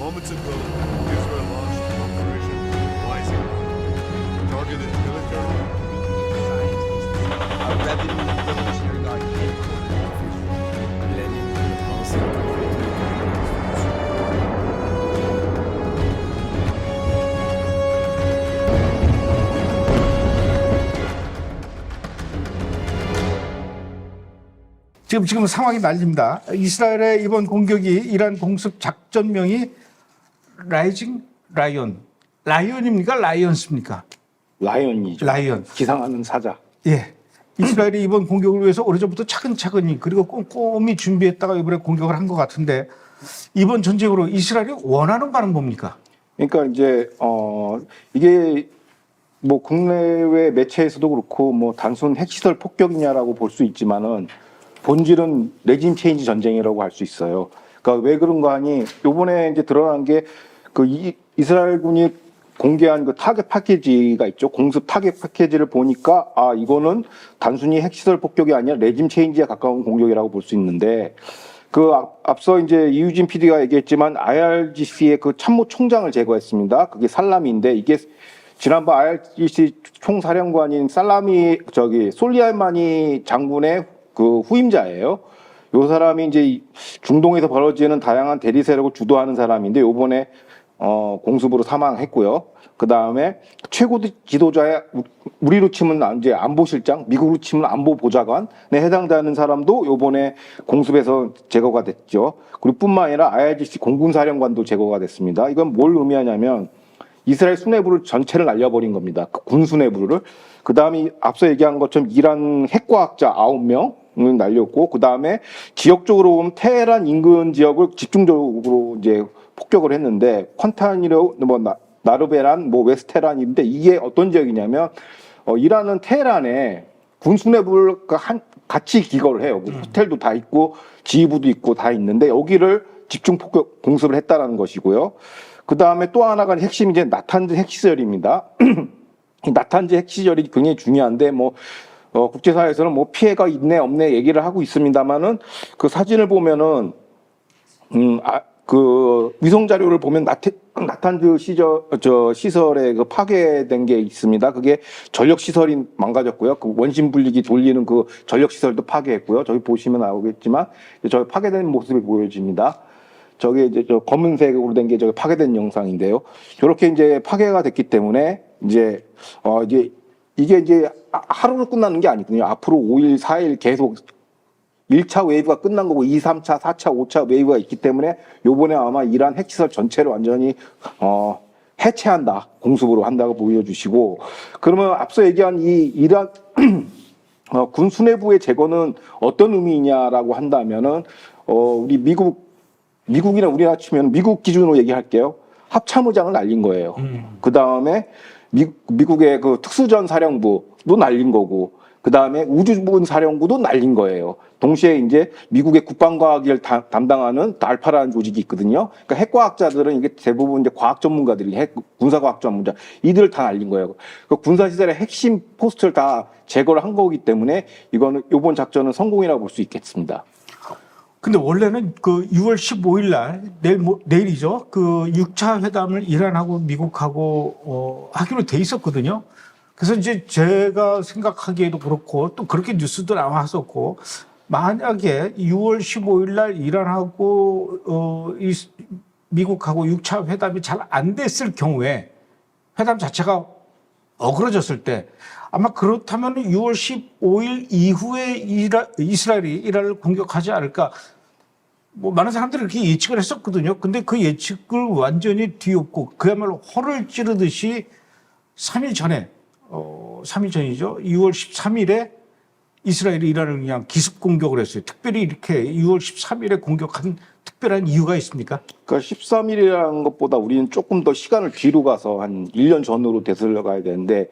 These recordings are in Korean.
Moments ago, Israel launched Operation Rising targeted military A revenue revolutionary guard 지금 지금 상황이 난립니다. 이스라엘의 이번 공격이 이란 공습 작전명이 라이징 라이언 라이언입니까 라이언스입니까? 라이언이죠. 라이언. 기상하는 사자. 예. 이스라엘이 이번 공격을 위해서 오래전부터 차근차근히 그리고 꼼꼼히 준비했다가 이번에 공격을 한 것 같은데 이번 전쟁으로 이스라엘이 원하는 바는 뭡니까? 그러니까 이제 어 이게 뭐 국내외 매체에서도 그렇고 뭐 단순 핵시설 폭격이냐라고 볼 수 있지만은 본질은 레짐 체인지 전쟁이라고 할 수 있어요. 그러니까 왜 그런가 하니 요번에 이제 드러난 게 그 이스라엘군이 공개한 그 타겟 패키지가 있죠. 공습 타겟 패키지를 보니까 아 이거는 단순히 핵시설 폭격이 아니라 레짐 체인지에 가까운 공격이라고 볼 수 있는데 그 앞- 앞서 이제 이유진 PD가 얘기했지만 IRGC의 그 참모 총장을 제거했습니다. 그게 살라미인데 이게 지난번 IRGC 총사령관인 살라미 저기 솔리알마니 장군의 그 후임자예요. 요 사람이 이제 이 중동에서 벌어지는 다양한 대리 세력을 주도하는 사람인데 요번에 어 공습으로 사망했고요. 그 다음에 최고 지도자의 우- 우리로 치면 이제 안보실장, 미국으로 치면 안보보좌관에 해당되는 사람도 요번에 공습에서 제거가 됐죠. 그리고 뿐만 아니라 IRGC 공군사령관도 제거가 됐습니다. 이건 뭘 의미하냐면 이스라엘 수뇌부를 전체를 날려버린 겁니다. 그 군 수뇌부를. 그 다음에 앞서 얘기한 것처럼 이란 핵과학자 9명을 날렸고, 그 다음에 지역적으로 보면 테헤란 인근 지역을 집중적으로 이제 폭격을 했는데, 퀀타니로, 뭐, 나, 나르베란, 뭐, 웨스테란인데, 이게 어떤 지역이냐면, 어, 이란은 테헤란에 군 수뇌부를 그 한, 같이 기거를 해요. 뭐 호텔도 다 있고, 지휘부도 있고 다 있는데, 여기를 집중 폭격, 공습을 했다라는 것이고요. 그 다음에 또 하나가 핵심이 이제 나탄즈 핵시설입니다. 이 나탄즈 핵시설이 굉장히 중요한데 뭐 어, 국제사회에서는 뭐 피해가 있네 없네 얘기를 하고 있습니다만은 그 사진을 보면은 음, 아, 그 위성 자료를 보면 나태, 나탄즈 시절 저 시설에 그 파괴된 게 있습니다. 그게 전력 시설이 망가졌고요. 그 원심 분리기 돌리는 그 전력 시설도 파괴했고요. 저기 보시면 나오겠지만 저 파괴된 모습이 보여집니다. 저게 이제 저 검은색으로 된 게 저기 파괴된 영상인데요. 이렇게 이제 파괴가 됐기 때문에 이제 어 이제 이게 이제 아- 하루로 끝나는 게 아니거든요. 앞으로 5일, 4일 계속 1차 웨이브가 끝난 거고 2, 3차, 4차, 5차 웨이브가 있기 때문에 요번에 아마 이란 핵시설 전체를 완전히 어 해체한다. 공습으로 한다고 보여주시고 그러면 앞서 얘기한 이 이란 어, 군 수뇌부의 제거는 어떤 의미냐라고 한다면은 어 우리 미국 미국이나 우리나라 치면 미국 기준으로 얘기할게요. 합참의장을 날린 거예요. 그 다음에 미국의 그 특수전 사령부도 날린 거고, 그 다음에 우주군 사령부도 날린 거예요. 동시에 이제 미국의 국방과학을 다- 담당하는 달파라는 조직이 있거든요. 그러니까 핵과학자들은 이게 대부분 이제 과학 전문가들이 핵 군사과학 전문가 이들을 다 날린 거예요. 그 군사 시설의 핵심 포스트를 다 제거를 한 거기 때문에 이거는 이번 작전은 성공이라고 볼 수 있겠습니다. 근데 원래는 그 6월 15일 날 내일 모- 내일이죠. 그 6차 회담을 이란하고 미국하고 어, 하기로 돼 있었거든요. 그래서 이제 제가 생각하기에도 그렇고 또 그렇게 뉴스도 나왔었고 만약에 6월 15일 날 이란하고 어, 이, 미국하고 6차 회담이 잘 안 됐을 경우에 회담 자체가 어그러졌을 때 아마 그렇다면 6월 15일 이후에 이라, 이스라엘이 이란을 공격하지 않을까 뭐 많은 사람들이 그렇게 예측을 했었거든요. 근데 그 예측을 완전히 뒤엎고 그야말로 허를 찌르듯이 3일 전에 어 3일 전이죠. 6월 13일에 이스라엘이 이란을 그냥 기습 공격을 했어요. 특별히 이렇게 6월 13일에 공격한 특별한 이유가 있습니까? 그러니까 13일이라는 것보다 우리는 조금 더 시간을 뒤로 가서 한 1년 전으로 되살려 가야 되는데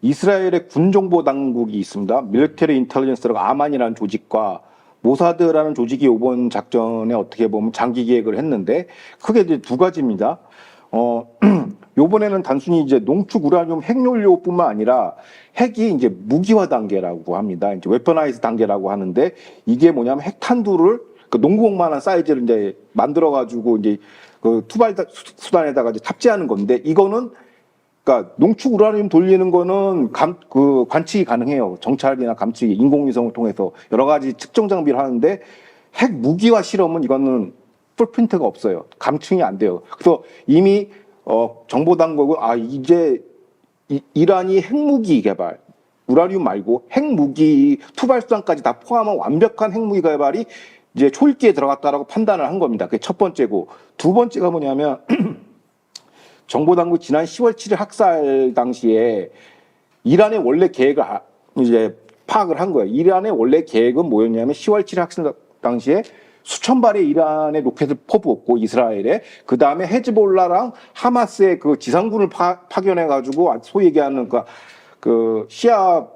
이스라엘의 군정보 당국이 있습니다. 밀리터리 인텔리전스라고 아만이라는 조직과 모사드라는 조직이 이번 작전에 어떻게 보면 장기 계획을 했는데 크게 이제 두 가지입니다. 어, 요번에는 단순히 이제 농축 우라늄 핵연료뿐만 아니라 핵이 이제 무기화 단계라고 합니다. 이제 웨퍼나이즈 단계라고 하는데 이게 뭐냐면 핵탄두를 그 농구공만한 사이즈를 이제 만들어 가지고 이제 그 투발 수- 수단에다가 이제 탑재하는 건데 이거는 그러니까 농축 우라늄 돌리는 거는 감, 그 관측이 가능해요. 정찰이나 감측이 인공위성을 통해서 여러 가지 측정 장비를 하는데 핵 무기화 실험은 이거는 풀프린트가 없어요. 감층이 안 돼요. 그래서 이미 어, 정보 당국은 아 이제 이, 이란이 핵무기 개발 우라늄 말고 핵무기 투발 수단까지 다 포함한 완벽한 핵무기 개발이 이제 초읽기에 들어갔다라고 판단을 한 겁니다. 그게 첫 번째고 두 번째가 뭐냐면 정보당국 지난 10월 7일 학살 당시에 이란의 원래 계획을 아- 이제 파악을 한 거예요. 이란의 원래 계획은 뭐였냐면 10월 7일 학살 당시에 수천 발의 이란의 로켓을 퍼부었고 이스라엘에 그 다음에 헤즈볼라랑 하마스의 그 지상군을 파, 파견해 가지고 소위 얘기하는 그, 그 시아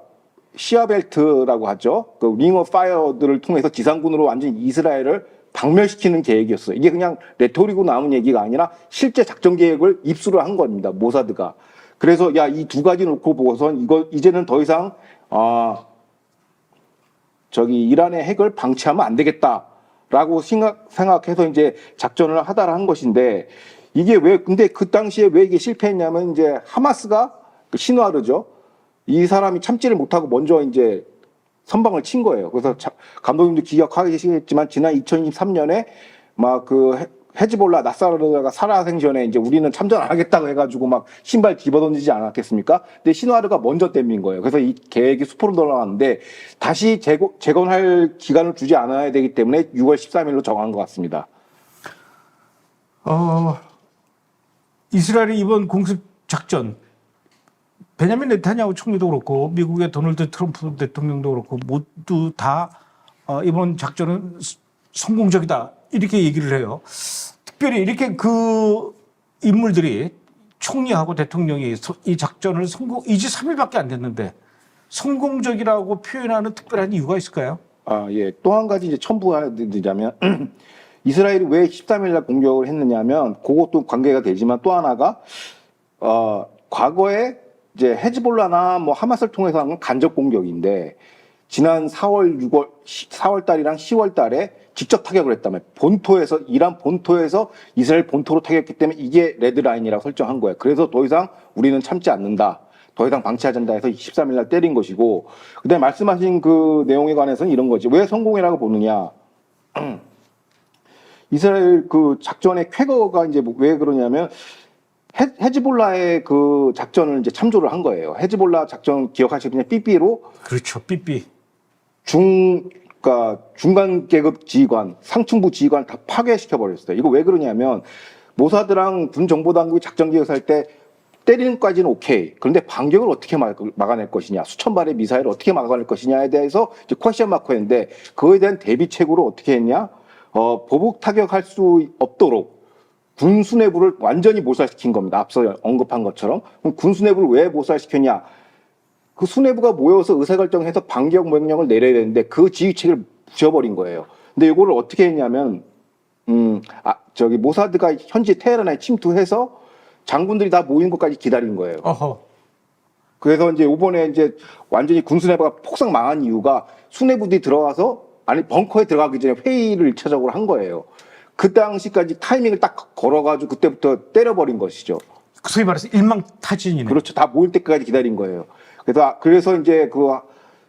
시아벨트라고 하죠. 그링 오브 파이어들을 통해서 지상군으로 완전 히 이스라엘을 박멸시키는 계획이었어요. 이게 그냥 레토리고 나온 얘기가 아니라 실제 작전 계획을 입수를 한 겁니다. 모사드가. 그래서 야 이 두 가지 놓고 보고선 이거 이제는 더 이상 아 저기 이란의 핵을 방치하면 안 되겠다 라고 생각, 생각해서 이제 작전을 하다라 한 것인데 이게 왜 근데 그 당시에 왜 이게 실패했냐면 이제 하마스가 그 신화르죠. 이 사람이 참지를 못하고 먼저 이제 선방을 친 거예요. 그래서 자- 감독님도 기억하시겠지만 지난 2023년에 막 그 헤즈볼라 나사르가 살아생전에 이제 우리는 참전 안 하겠다고 해가지고 막 신발 집어던지지 않았겠습니까? 근데 신화르가 먼저 땜민 거예요. 그래서 이 계획이 수포로 돌아갔는데 다시 재건, 재건할 기간을 주지 않아야 되기 때문에 6월 13일로 정한 것 같습니다. 어, 이스라엘의 이번 공습 작전 베냐민 네타냐후 총리도 그렇고 미국의 도널드 트럼프 대통령도 그렇고 모두 다 어, 이번 작전은 스- 성공적이다 이렇게 얘기를 해요. 특별히 이렇게 그 인물들이 총리하고 대통령이 서- 이 작전을 성공 이제 3일밖에 안 됐는데 성공적이라고 표현하는 특별한 이유가 있을까요? 아, 예. 또 한 가지 이제 첨부하자면 이스라엘이 왜 13일 날 공격을 했느냐면 그것도 관계가 되지만 또 하나가 어, 과거에 이제 헤즈볼라나 뭐 하마스를 통해서 하는 건 간접 공격인데 지난 4월 6월 4월 달이랑 10월 달에 직접 타격을 했다면 본토에서 이란 본토에서 이스라엘 본토로 타격했기 때문에 이게 레드라인이라고 설정한 거예요. 그래서 더 이상 우리는 참지 않는다. 더 이상 방치하지 않는다 해서 23일 날 때린 것이고 그다음에 말씀하신 그 내용에 관해서는 이런 거지. 왜 성공이라고 보느냐? 이스라엘 그 작전의 쾌거가 이제 뭐왜 그러냐면 헤, 헤즈볼라의 그 작전을 이제 참조를 한 거예요. 헤즈볼라 작전 기억하시겠냐? 삐삐로 그렇죠. 삐삐. 중, 그러니까 중간 계급 지휘관, 상층부 지휘관 다 파괴시켜 버렸어요. 이거 왜 그러냐면 모사드랑 군 정보 당국이 작전 기획할 때 때리는 것까지는 오케이. 그런데 반격을 어떻게 막, 막아낼 것이냐, 수천 발의 미사일을 어떻게 막아낼 것이냐에 대해서 이제 퀘션 마크였는데 그거에 대한 대비책으로 어떻게 했냐? 어, 보복 타격할 수 없도록 군 수뇌부를 완전히 몰살시킨 겁니다. 앞서 언급한 것처럼. 그럼 군 수뇌부를 왜 몰살시켰냐? 그 수뇌부가 모여서 의사결정해서 반격 명령을 내려야 되는데 그 지휘체를 부셔버린 거예요. 근데 이거를 어떻게 했냐면, 음, 아, 저기 모사드가 현지 테헤란에 침투해서 장군들이 다 모인 것까지 기다린 거예요. 어허. 그래서 이제 이번에 이제 완전히 군수뇌부가 폭삭 망한 이유가 수뇌부들이 들어가서 아니 벙커에 들어가기 전에 회의를 일차적으로 한 거예요. 그 당시까지 타이밍을 딱 걸어가지고 그때부터 때려버린 것이죠. 소위 말해서 일망타진이네. 그렇죠. 다 모일 때까지 기다린 거예요. 그래서 그래서 이제 그,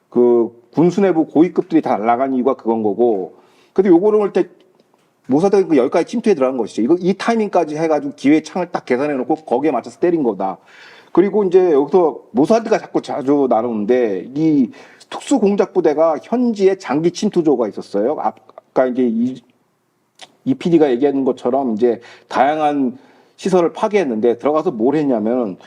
그 군수 내부 고위급들이 다 날아간 이유가 그건 거고. 근데 요거를 볼 때 모사드가 그 여기까지 침투해 들어간 것이죠. 이거 이 타이밍까지 해가지고 기회 창을 딱 계산해 놓고 거기에 맞춰서 때린 거다. 그리고 이제 여기서 모사드가 자꾸 자주 나오는데 이 특수 공작 부대가 현지에 장기 침투조가 있었어요. 아까 이제 이, 이 PD가 얘기하는 것처럼 이제 다양한 시설을 파괴했는데 들어가서 뭘 했냐면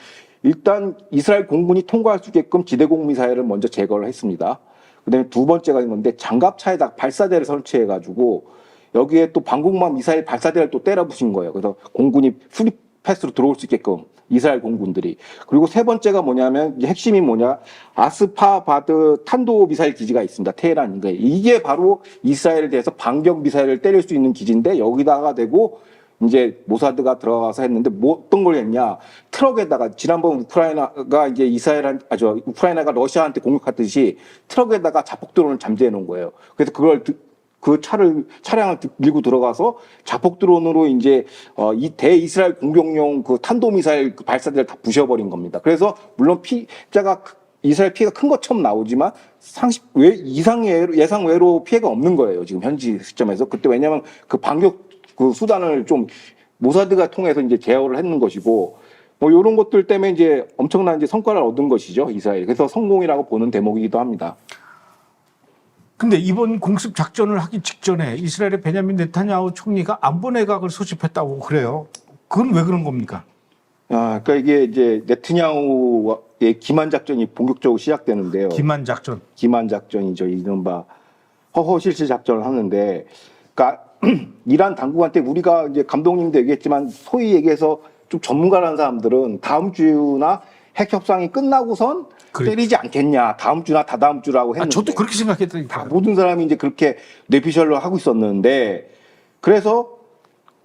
일단 이스라엘 공군이 통과할 수 있게끔 지대공 미사일을 먼저 제거를 했습니다. 그다음에 두 번째가 있는 건데 장갑차에다 발사대를 설치해 가지고 여기에 또 방공망 미사일 발사대를 또 때려 부신 거예요. 그래서 공군이 프리 패스로 들어올 수 있게끔 이스라엘 공군들이 그리고 세 번째가 뭐냐면 핵심이 뭐냐 아스파바드 탄도 미사일 기지가 있습니다. 테헤란인데 이게 바로 이스라엘에 대해서 반격 미사일을 때릴 수 있는 기지인데 여기다가 대고 이제 모사드가 들어가서 했는데 뭐 어떤 걸 했냐 트럭에다가 지난번 우크라이나가 이제 이스라엘 아저 우크라이나가 러시아한테 공격했듯이 트럭에다가 자폭 드론을 잠재해 놓은 거예요. 그래서 그걸 드- 그 차를 차량을 밀고 들어가서 자폭 드론으로 이제 어, 이 대이스라엘 공격용 그 탄도미사일 그 발사대를 다 부셔버린 겁니다. 그래서 물론 피자가 크- 이스라엘 피해가 큰 것처럼 나오지만 상식 외 이상 예상 외로 피해가 없는 거예요. 지금 현지 시점에서 그때 왜냐하면 그 반격 그 수단을 좀 모사드가 통해서 이제 제어를 했는 것이고 뭐 이런 것들 때문에 이제 엄청난 이제 성과를 얻은 것이죠 이스라엘. 그래서 성공이라고 보는 대목이기도 합니다. 근데 이번 공습 작전을 하기 직전에 이스라엘의 베냐민 네타냐후 총리가 안보 내각을 소집했다고 그래요. 그건 왜 그런 겁니까? 아, 그러니까 이게 이제 네트냐후의 기만 작전이 본격적으로 시작되는데요. 기만 작전. 기만 작전이죠. 이른바 허허실실 작전을 하는데, 그러니까 이란 당국한테 우리가 이제 감독님도 얘기했지만 소위 얘기해서 좀 전문가라는 사람들은 다음 주나 핵 협상이 끝나고선 그렇죠. 때리지 않겠냐. 다음 주나 다다음 주라고 아, 했는데. 저도 그렇게 다 생각했다니까. 모든 사람이 이제 그렇게 뇌피셜로 하고 있었는데 그래서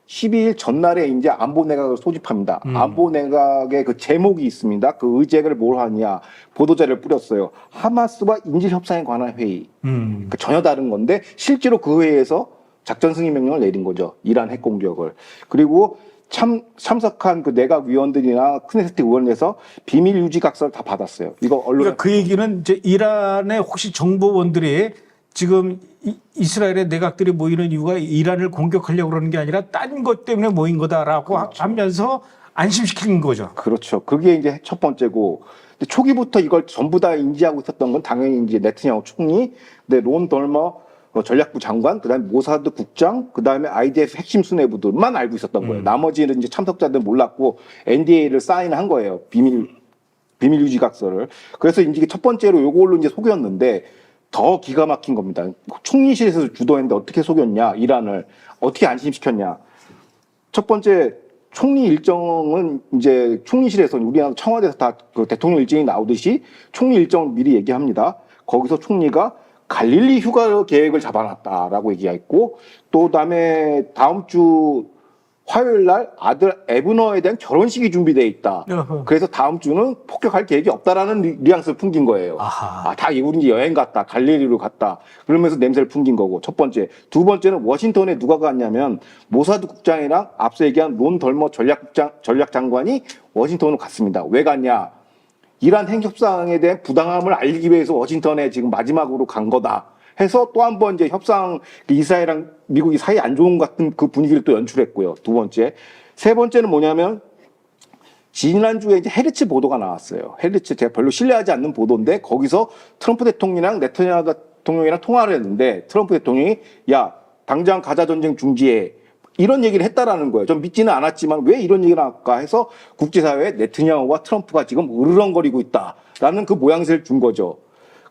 12일 전날에 이제 안보 내각을 소집합니다. 음. 안보 내각의 그 제목이 있습니다. 그 의제를 뭘 하냐 보도자를 뿌렸어요. 하마스와 인질 협상에 관한 회의. 음. 그러니까 전혀 다른 건데 실제로 그 회의에서 작전 승인 명령을 내린 거죠. 이란 핵 공격을. 그리고 참 참석한 그 내각 위원들이나 크네세트 의원에서 비밀 유지 각서를 다 받았어요. 이거 언론에 그러니까 그 얘기는 이제 이란의 혹시 정보원들이 지금 이- 이스라엘의 내각들이 모이는 이유가 이란을 공격하려고 그러는 게 아니라 딴 것 때문에 모인 거다라고 하- 하면서 안심시키는 거죠. 그렇죠. 그게 이제 첫 번째고. 초기부터 이걸 전부 다 인지하고 있었던 건 당연히 이제 네트냐후 총리, 근데 론 어, 전략부 장관, 그 다음에 모사드 국장, 그 다음에 IDF 핵심 수뇌부들만 알고 있었던 거예요. 나머지는 이제 참석자들 몰랐고 NDA를 사인한 거예요. 비밀 비밀 유지 각서를. 그래서 이제 첫 번째로 요걸로 이제 속였는데 더 기가 막힌 겁니다. 총리실에서 주도했는데 어떻게 속였냐? 이란을 어떻게 안심시켰냐? 첫 번째 총리 일정은 이제 총리실에서 우리나라 청와대에서 다 그 대통령 일정이 나오듯이 총리 일정을 미리 얘기합니다. 거기서 총리가 갈릴리 휴가 계획을 잡아놨다라고 얘기했고 또 그다음에 다음 주 화요일 날 아들 에브너에 대한 결혼식이 준비돼 있다. 어허. 그래서 다음 주는 폭격할 계획이 없다라는 뉘- 뉘앙스를 풍긴 거예요. 아하. 아, 다 우리 이제 여행 갔다, 갈릴리로 갔다. 그러면서 냄새를 풍긴 거고. 첫 번째. 두 번째는 워싱턴에 누가 갔냐면 모사드 국장이랑 앞서 얘기한 론 덜머 전략국장, 전략장관이 워싱턴으로 갔습니다. 왜 갔냐? 이란 핵 협상에 대한 부당함을 알리기 위해서 워싱턴에 지금 마지막으로 간 거다. 해서 또 한 번 이제 협상 그 이스라엘이랑 미국이 사이 안 좋은 것 같은 그 분위기를 또 연출했고요. 두 번째. 세 번째는 뭐냐면 지난주에 이제 헤르츠 보도가 나왔어요. 헤르츠 제가 별로 신뢰하지 않는 보도인데 거기서 트럼프 대통령이랑 네타냐후 대통령이랑 통화를 했는데 트럼프 대통령이 야 당장 가자 전쟁 중지해 이런 얘기를 했다라는 거예요. 좀 믿지는 않았지만 왜 이런 얘기를 할까 해서 국제사회에 네타냐후와 트럼프가 지금 으르렁거리고 있다라는 그 모양새를 준 거죠.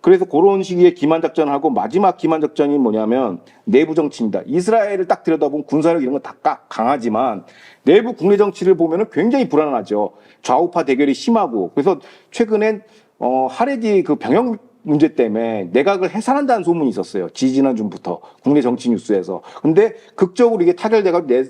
그래서 그런 시기에 기만 작전을 하고 마지막 기만 작전이 뭐냐면 내부 정치입니다. 이스라엘을 딱 들여다보면 군사력 이런 건 다 강하지만 내부 국내 정치를 보면은 굉장히 불안하죠. 좌우파 대결이 심하고 그래서 최근엔 어 하레디 그 병역 문제 때문에 내각을 해산한다는 소문이 있었어요. 지지난 줌부터 국내 정치 뉴스에서. 근데 극적으로 이게 타결돼가지고 내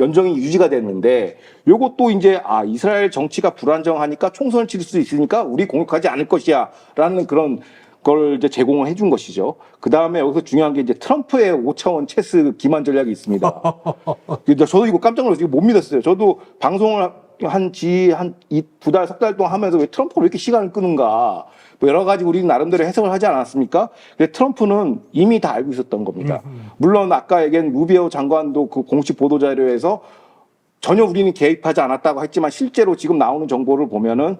연정이 유지가 됐는데 요것도 이제 아 이스라엘 정치가 불안정하니까 총선을 치를 수 있으니까 우리 공격하지 않을 것이야라는 그런 걸 이제 제공을 해준 것이죠. 그 다음에 여기서 중요한 게 이제 트럼프의 5차원 체스 기만 전략이 있습니다. 저도 이거 깜짝 놀랐어요. 못 믿었어요. 저도 방송을 한 지 한 두 달, 석 달 동안 하면서 왜 트럼프가 왜 이렇게 시간을 끄는가. 뭐 여러 가지 우리는 나름대로 해석을 하지 않았습니까? 근데 트럼프는 이미 다 알고 있었던 겁니다. 물론 아까 얘기한 루비오 장관도 그 공식 보도 자료에서 전혀 우리는 개입하지 않았다고 했지만 실제로 지금 나오는 정보를 보면은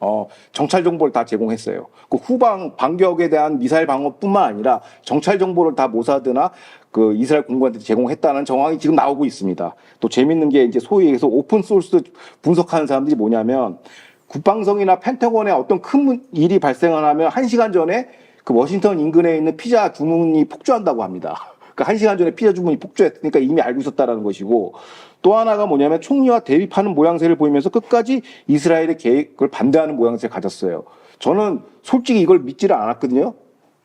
어, 정찰 정보를 다 제공했어요. 그 후방 반격에 대한 미사일 방어뿐만 아니라 정찰 정보를 다 모사드나 그 이스라엘 공군한테 제공했다는 정황이 지금 나오고 있습니다. 또 재밌는 게 이제 소위 해서 오픈 소스 분석하는 사람들이 뭐냐면 국방성이나 펜타곤에 어떤 큰 문- 일이 발생을 하면 한 시간 전에 그 워싱턴 인근에 있는 피자 주문이 폭주한다고 합니다. 그러니까 한 시간 전에 피자 주문이 폭주했으니까 이미 알고 있었다라는 것이고 또 하나가 뭐냐면 총리와 대립하는 모양새를 보이면서 끝까지 이스라엘의 계획을 반대하는 모양새를 가졌어요. 저는 솔직히 이걸 믿지를 않았거든요.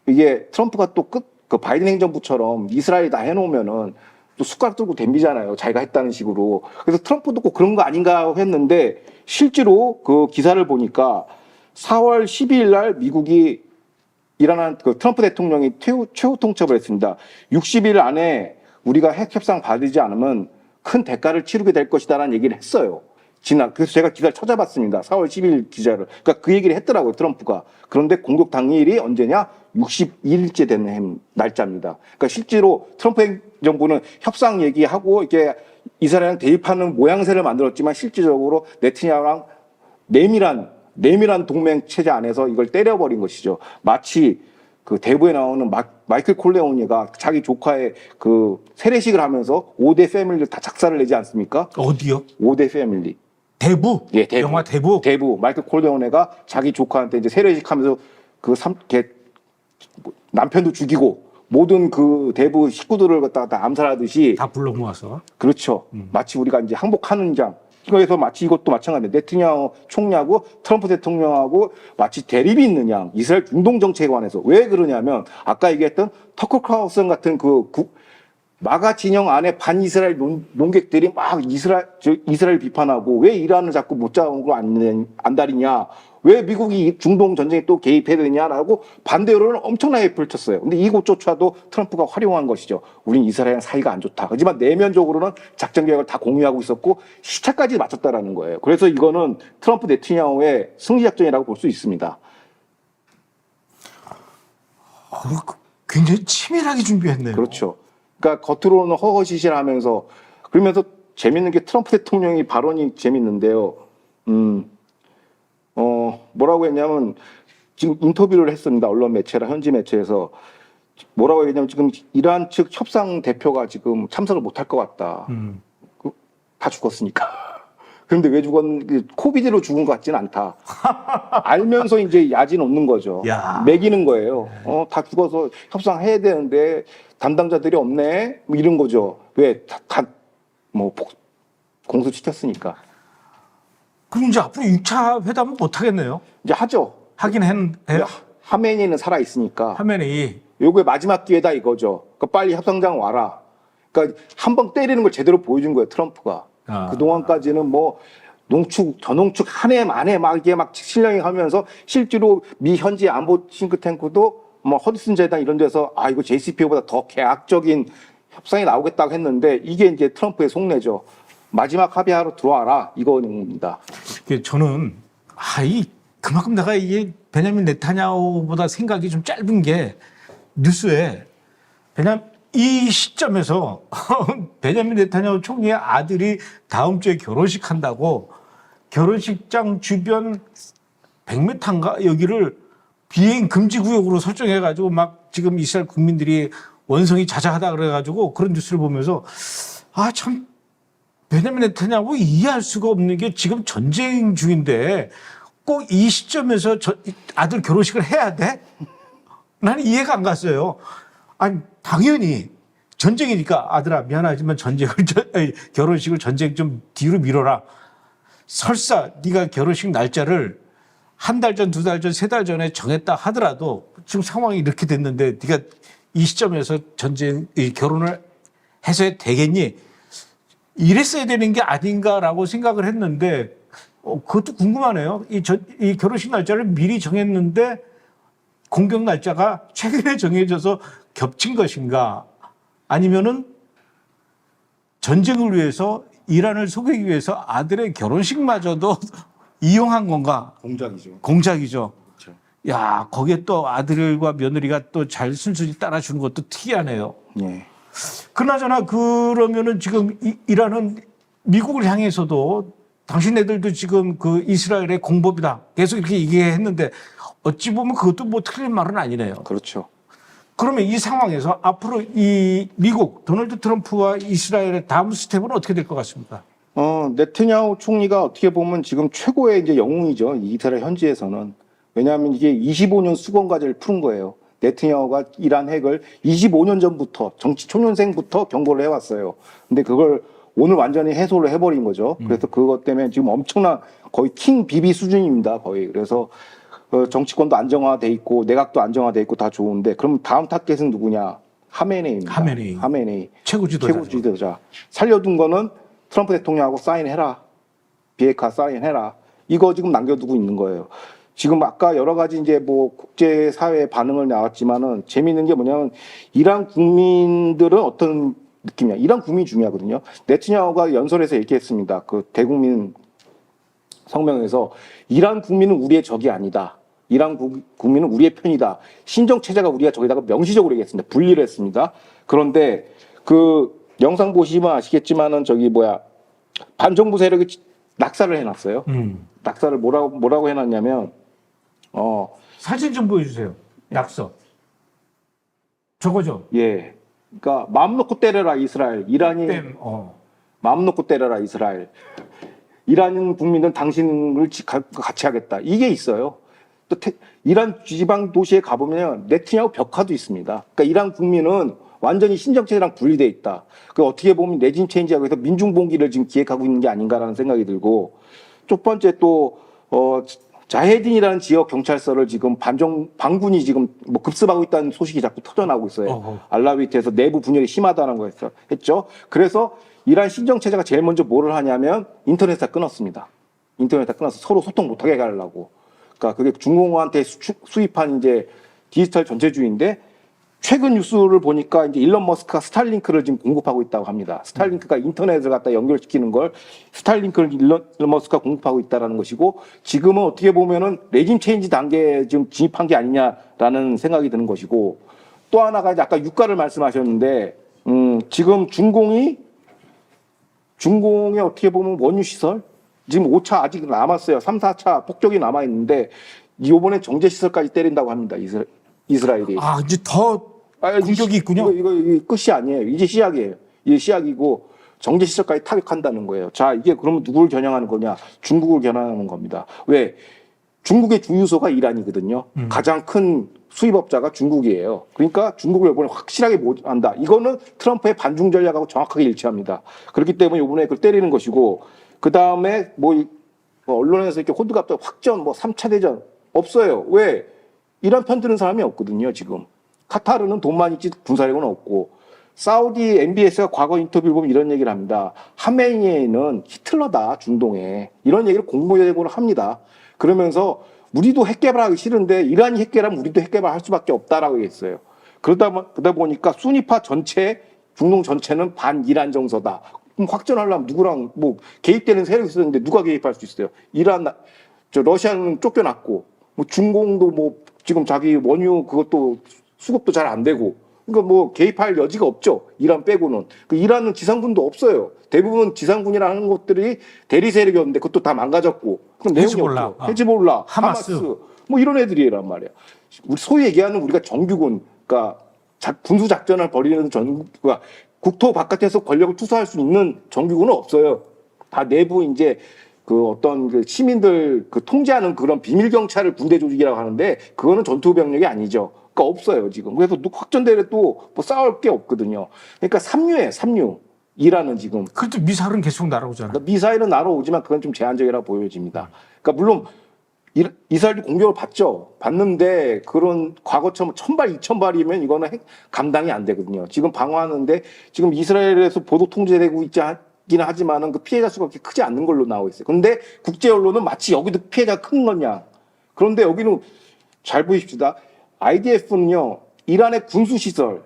이게 트럼프가 또 끝, 그 바이든 행정부처럼 이스라엘이 다 해놓으면은 또 숟가락 들고 댐비잖아요. 자기가 했다는 식으로. 그래서 트럼프도 꼭 그런 거 아닌가 했는데 실제로 그 기사를 보니까 4월 12일 날 미국이 이란한 그 트럼프 대통령이 최후, 최후 통첩을 했습니다. 60일 안에 우리가 핵 협상 받지 않으면 큰 대가를 치르게 될 것이다라는 얘기를 했어요. 지난 그래서 제가 기사를 찾아봤습니다. 4월 10일 기자를. 그러니까 그 얘기를 했더라고요. 트럼프가. 그런데 공격 당일이 언제냐? 62일째 되는 햄- 날짜입니다. 그러니까 실제로 트럼프 행정부는 협상 얘기하고 이렇게 이스라엘랑 대립하는 모양새를 만들었지만 실질적으로 네트냐후랑 내밀한 내밀한 동맹 체제 안에서 이걸 때려버린 것이죠. 마치 그 대부에 나오는 마, 마이클 콜레오니가 자기 조카의 그 세례식을 하면서 5대 패밀리를 다 작사를 내지 않습니까? 어디요? 5대 패밀리. 대부. 예, 대부. 영화 대부. 대부. 마이클 콜레오네가 자기 조카한테 이제 세례식 하면서 그 삼, 걔, 남편도 죽이고 모든 그 대부 식구들을 갖다가 다 암살하듯이 다 불러 모아서. 그렇죠. 마치 우리가 이제 항복하는 장. 그래서 마치 이것도 마찬가지인데 네트냐후 총리하고 트럼프 대통령하고 마치 대립이 있는 양 이스라엘 중동 정책에 관해서 왜 그러냐면 아까 얘기했던 터커 크라우슨 같은 그 구- 마가 진영 안에 반이스라엘 논, 논객들이 막 이스라엘 저 이스라엘 비판하고 왜 이란을 자꾸 못 잡은 걸안 안달이냐 왜 미국이 중동 전쟁에 또 개입해야 되냐라고 반대 여론을 엄청나게 펼쳤어요. 근데 이곳조차도 트럼프가 활용한 것이죠. 우린 이스라엘랑 사이가 안 좋다. 하지만 내면적으로는 작전 계획을 다 공유하고 있었고 시차까지 맞췄다라는 거예요. 그래서 이거는 트럼프 네트냐후의 승리 작전이라고 볼 수 있습니다. 어, 그- 굉장히 치밀하게 준비했네요. 그렇죠. 그러니까 겉으로는 허허시실하면서 그러면서 재밌는 게 트럼프 대통령이 발언이 재밌는데요. 음, 어 뭐라고 했냐면 지금 인터뷰를 했습니다. 언론 매체랑 현지 매체에서 뭐라고 했냐면 지금 이란 측 협상 대표가 지금 참석을 못할 것 같다. 음. 다 죽었으니까. 그런데 왜 죽었는지 코비드로 죽은 것 같지는 않다. 알면서 이제 야진 없는 거죠. 야. 매기는 거예요. 어, 다 죽어서 협상해야 되는데 담당자들이 없네. 뭐 이런 거죠. 왜? 다, 다 뭐, 복- 공수시켰으니까. 그럼 이제 앞으로 6차 회담은 못 하겠네요. 이제 하죠. 하긴 했, 해요. 하메니는 살아 있으니까. 화면이 요게 마지막 기회다 이거죠. 그러니까 빨리 협상장 와라. 그러니까 한방 때리는 걸 제대로 보여준 거예요, 트럼프가. 아. 그 동안까지는 뭐 농축, 저농축 한 해 만에 막 이게 막 실령이 하면서 실제로 미 현지 안보 싱크탱크도 뭐 허드슨 재단 이런 데서 아, 이거 JCPO보다 더 계약적인 협상이 나오겠다고 했는데 이게 이제 트럼프의 속내죠. 마지막 합의하러 들어와라. 이거입니다. 이게 저는 아이 그만큼 내가 이게 베냐민 네타냐후보다 생각이 좀 짧은 게 뉴스에 베냐 이 시점에서 베냐민 네타냐후 총리의 아들이 다음 주에 결혼식 한다고 결혼식장 주변 100m인가 여기를 비행 금지 구역으로 설정해 가지고 막 지금 이스라엘 국민들이 원성이 자자하다 그래 가지고 그런 뉴스를 보면서 아참 베냐민 네타냐후 이해할 수가 없는 게 지금 전쟁 중인데 꼭 이 시점에서 저 아들 결혼식을 해야 돼? 나는 이해가 안 갔어요. 아니 당연히 전쟁이니까 아들아 미안하지만 전쟁을 전- 아니, 결혼식을 전쟁 좀 뒤로 미뤄라. 설사 네가 결혼식 날짜를 한 달 전, 두 달 전, 세 달 전에 정했다 하더라도 지금 상황이 이렇게 됐는데 네가 이 시점에서 전쟁 이 결혼을 해서 되겠니? 이랬어야 되는 게 아닌가라고 생각을 했는데 어, 그것도 궁금하네요. 이, 전, 이 결혼식 날짜를 미리 정했는데 공격 날짜가 최근에 정해져서 겹친 것인가 아니면은 전쟁을 위해서 이란을 속이기 위해서 아들의 결혼식마저도 이용한 건가 공작이죠. 공작이죠. 그렇죠. 야 거기에 또 아들과 며느리가 또 잘 순순히 따라주는 것도 특이하네요. 예. 그나저나 그러면은 지금 이, 이란은 미국을 향해서도 당신네들도 지금 그 이스라엘의 공법이다 계속 이렇게 얘기했는데 어찌 보면 그것도 뭐 틀린 말은 아니네요. 그렇죠. 그러면 이 상황에서 앞으로 이 미국 도널드 트럼프와 이스라엘의 다음 스텝은 어떻게 될 것 같습니까? 어, 네트냐후 총리가 어떻게 보면 지금 최고의 이제 영웅이죠. 이스라엘 현지에서는. 왜냐하면 이게 25년 수건 과제를 푸는 거예요. 네트냐후가 이란 핵을 25년 전부터 정치 초년생부터 경고를 해왔어요. 근데 그걸 오늘 완전히 해소를 해버린 거죠. 그래서 그것 때문에 지금 엄청난 거의 킹 비비 수준입니다. 거의. 그래서 어, 정치권도 안정화돼 있고 내각도 안정화돼 있고 다 좋은데 그럼 다음 타겟은 누구냐? 하메네이입니다. 하메네이. 하메네이. 최고 지도자. 최고 지도자. 살려둔 거는 트럼프 대통령하고 사인해라. 비핵화 사인해라. 이거 지금 남겨두고 있는 거예요. 지금 아까 여러 가지 이제 뭐 국제 사회 반응을 나왔지만은 재미있는 게 뭐냐면 이란 국민들은 어떤 느낌이야? 이란 국민이 중요하거든요. 네트냐후가 연설에서 얘기했습니다. 그 대국민 성명에서 이란 국민은 우리의 적이 아니다. 이란 국, 국민은 우리의 편이다. 신정 체제가 우리가 적이다가 명시적으로 얘기했습니다. 분리를 했습니다. 그런데 그 영상 보시면 아시겠지만은 저기 뭐야 반정부 세력이 낙사를 해놨어요. 음. 낙사를 뭐라고 뭐라고 해놨냐면 어 사진 좀 보여주세요. 낙서. 저거죠. 예. 그러니까 마음 놓고 때려라 이스라엘. 이란이 땜. 어. 마음 놓고 때려라 이스라엘. 이란 국민은 당신을 지- 가- 같이 하겠다. 이게 있어요. 또 테- 이란 지방 도시에 가보면 네티냐후 벽화도 있습니다. 그러니까 이란 국민은 완전히 신정체제랑 분리돼 있다. 그 어떻게 보면 레짐 체인지하고 해서 민중 봉기를 지금 기획하고 있는 게 아닌가라는 생각이 들고 첫 번째 또 어, 자헤딘이라는 지역 경찰서를 지금 반정 반군이 지금 뭐 급습하고 있다는 소식이 자꾸 터져나오고 있어요. 어허. 알라위트에서 내부 분열이 심하다는 거였죠. 했죠. 그래서 이란 신정 체제가 제일 먼저 뭐를 하냐면 인터넷 다 끊었습니다. 인터넷 다 끊어서 서로 소통 못하게 하려고. 그러니까 그게 중공한테 수, 수입한 이제 디지털 전체주의인데 최근 뉴스를 보니까 이제 일론 머스크가 스타링크를 지금 공급하고 있다고 합니다. 스타링크가 인터넷을 갖다 연결시키는 걸 스타링크를 일론, 머스크가 공급하고 있다라는 것이고 지금은 어떻게 보면은 레짐 체인지 단계에 지금 진입한 게 아니냐라는 생각이 드는 것이고 또 하나가 이제 아까 유가를 말씀하셨는데 음, 지금 중공이 중공에 어떻게 보면 원유 시설 지금 5차 아직 남았어요. 3, 4차 폭격이 남아 있는데 이번에 정제 시설까지 때린다고 합니다. 이스라, 이스라엘이. 아 이제 더 아, 공격이 시- 있군요. 이거, 이거, 이거 끝이 아니에요. 이제 시작이에요. 이제 시작이고 정제 시설까지 타격한다는 거예요. 자, 이게 그러면 누구를 겨냥하는 거냐? 중국을 겨냥하는 겁니다. 왜? 중국의 주유소가 이란이거든요. 가장 큰 수입업자가 중국이에요. 그러니까 중국을 이번에 확실하게 못 한다. 이거는 트럼프의 반중 전략하고 정확하게 일치합니다. 그렇기 때문에 이번에 그걸 때리는 것이고, 그 다음에 뭐, 이- 뭐 언론에서 이렇게 호드갑다 확전, 뭐 3차 대전 없어요. 왜? 이란 편드는 사람이 없거든요, 지금. 카타르는 돈만 있지 군사력은 없고 사우디 MBS가 과거 인터뷰를 보면 이런 얘기를 합니다. 하메니에는 히틀러다 중동에 이런 얘기를 공모적으로 합니다. 그러면서 우리도 핵 개발하기 싫은데 이란이 핵 개발하면 우리도 핵 개발할 수밖에 없다라고 얘기했어요. 그러다 보- 그러다 보니까 수니파 전체 중동 전체는 반 이란 정서다. 그럼 확전하려면 누구랑 뭐 개입되는 세력이 있었는데 누가 개입할 수 있어요? 이란 나- 저 러시아는 쫓겨났고 뭐 중공도 뭐 지금 자기 원유 그것도 수급도 잘 안 되고 그러니까 뭐 개입할 여지가 없죠 이란 빼고는 그 이란은 지상군도 없어요 대부분 지상군이라는 것들이 대리 세력이었는데 그것도 다 망가졌고 그럼 헤즈볼라. 없죠 아. 헤즈볼라 하마스. 하마스. 뭐 이런 애들이란 말이야 우리 소위 얘기하는 우리가 정규군 그러니까 자- 군수 작전을 벌이는 정부가 국토 바깥에서 권력을 투사할 수 있는 정규군은 없어요 다 내부 이제 그 어떤 그 시민들 그 통제하는 그런 비밀 경찰을 군대 조직이라고 하는데 그거는 전투 병력이 아니죠. 그러니까 없어요 지금. 그래서 누- 확전대를 또뭐 싸울 게 없거든요. 그러니까 삼류에 삼류. 이라는 지금 그래도 미사일은 계속 날아오잖아. 그러니까 미사일은 날아오지만 그건 좀 제한적이라 보여집니다. 그러니까 물론 이- 이스라엘도 공격을 받죠. 받는데 그런 과거처럼 천발 이천 발이면 이거는 핵- 감당이 안 되거든요. 지금 방어하는데 지금 이스라엘에서 보도 통제되고 있지 않 기는 하지만은 그 피해자 수가 그렇게 크지 않는 걸로 나오고 있어요. 그런데 국제 언론은 마치 여기도 피해자가 큰 거냐. 그런데 여기는 잘 보십시다. IDF는요 이란의 군수 시설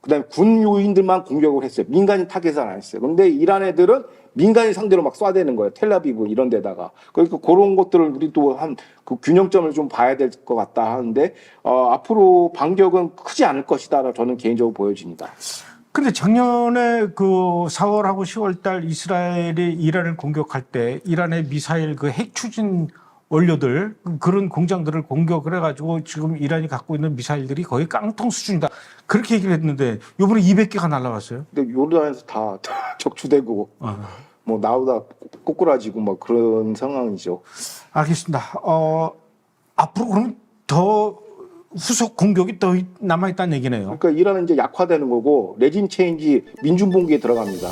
그 다음에 군 요인들만 공격을 했어요. 민간인 타겟을 안 했어요. 근데 이란 애들은 민간인 상대로 막 쏴대는 거예요. 텔라비브 이런 데다가. 그러니까 그런 것들을 우리도 한그 균형점을 좀 봐야 될 것 같다 하는데 어, 앞으로 반격은 크지 않을 것이다. 저는 개인적으로 보여집니다. 근데 작년에 그 4월하고 10월 달 이스라엘이 이란을 공격할 때 이란의 미사일 그 핵 추진 원료들 그런 공장들을 공격을 해가지고 지금 이란이 갖고 있는 미사일들이 거의 깡통 수준이다 그렇게 얘기를 했는데 이번에 200개가 날라왔어요. 근데 요르단에서 다, 다 적추되고 어. 뭐 나오다 꼬꾸라지고 뭐 그런 상황이죠. 알겠습니다. 어, 앞으로 그러면 더 후속 공격이 더 남아 있다는 얘기네요. 그러니까 이란은 이제 약화되는 거고 레짐 체인지 민중 봉기에 들어갑니다.